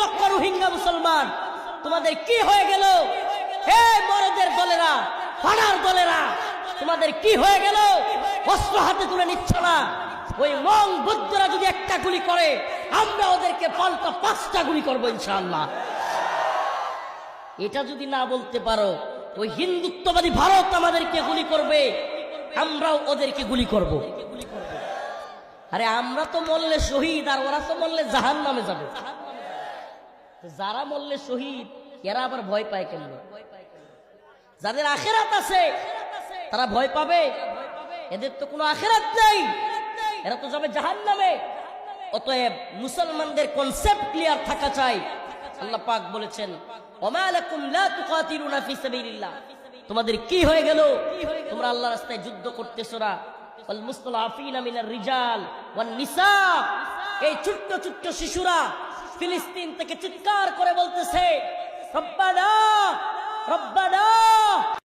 লক্ষ রোহিঙ্গা মুসলমান, তোমাদের কি হয়ে গেল? হে মরদের দলেরা ফানার দলেরা, তোমাদের কি হয়ে গেল? অস্ত্র হাতে তুলে নিচ্ছ না। ওই মং বুদ্ধরা যদি একটা গুলি করে, আমরা ওদেরকে পাল্টা পাঁচটা গুলি করব ইনশাআল্লাহ। এটা যদি না বলতে পারো, ওই হিন্দুত্ববাদী ভারত আমাদেরকে গুলি করবে, আমরাও ওদেরকে গুলি করব। আরে আমরা তো মরলে শহীদ, আর ওরা তো মরলে জাহান নামে যাবে। যারা মরলে শহীদ, এরা আবার ভয় পায় কেন? যাদের আখেরাত আছে, তারা ভয় পাবে। এদের তো কোনো আখেরাত নেই। এরা তো যাবে জাহান নামে অতএব মুসলমানদের কনসেপ্ট ক্লিয়ার থাকা চাই। আল্লাহ পাক বলেছেন তোমাদের কি হয়ে গেল? তোমরা আল্লাহ রাস্তায় যুদ্ধ করতেছো না। এই ছোট্ট ছোট্ট শিশুরা ফিলিস্তিন থেকে চিৎকার করে বলতেছে রব্বানা